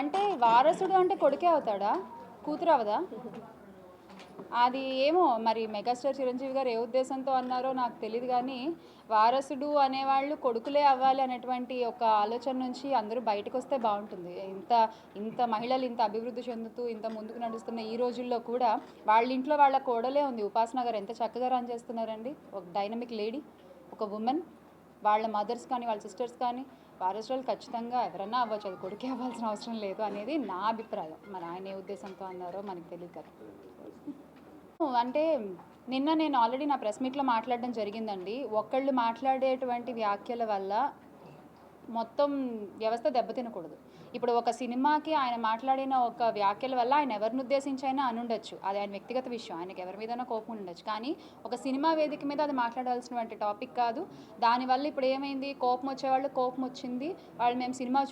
అంటే వారసుడు అంటే కొడుకే అవుతాడా? కూతురు అవదా? అది ఏమో మరి మెగాస్టార్ చిరంజీవి గారు ఏ ఉద్దేశంతో అన్నారో నాకు తెలియదు కానీ వారసుడు అనేవాళ్ళు కొడుకులే అవ్వాలి అనేటువంటి ఒక ఆలోచన నుంచి అందరూ బయటకు వస్తే బాగుంటుంది. ఇంత ఇంత మహిళలు ఇంత అభివృద్ధి చెందుతూ ఇంత ముందుకు నడుస్తున్న ఈ రోజుల్లో కూడా వాళ్ళ ఇంట్లో వాళ్ళ కోడలే ఉంది. ఉపాసన గారు ఎంత చక్కగా రన్ చేస్తున్నారండి. ఒక డైనమిక్ లేడీ ఒక ఉమెన్ వాళ్ళ మదర్స్ కానీ వాళ్ళ సిస్టర్స్ కానీ వారసులు ఖచ్చితంగా ఎవరన్నా అవ్వచ్చు అది కొడుకే అవ్వాల్సిన అవసరం లేదు అనేది నా అభిప్రాయం. మరి ఆయన ఏ ఉద్దేశంతో అన్నారో మనకు తెలియదు కదా. అంటే నిన్న నేను ఆల్రెడీ నా ప్రెస్ మీట్లో మాట్లాడడం జరిగిందండి. ఒకళ్ళు మాట్లాడేటువంటి వ్యాఖ్యల వల్ల మొత్తం వ్యవస్థ దెబ్బతినకూడదు. ఇప్పుడు ఒక సినిమాకి ఆయన మాట్లాడిన ఒక వ్యాఖ్యల వల్ల ఆయన ఎవరిని ఉద్దేశించి అయినా అనుండొచ్చు అది ఆయన వ్యక్తిగత విషయం. ఆయనకి ఎవరి మీదైనా కోపం ఉండొచ్చు. కానీ ఒక సినిమా వేదిక మీద అది మాట్లాడాల్సినటువంటి టాపిక్ కాదు. దానివల్ల ఇప్పుడు ఏమైంది? కోపం వచ్చేవాళ్ళు కోపం వచ్చింది. వాళ్ళు మేము సినిమా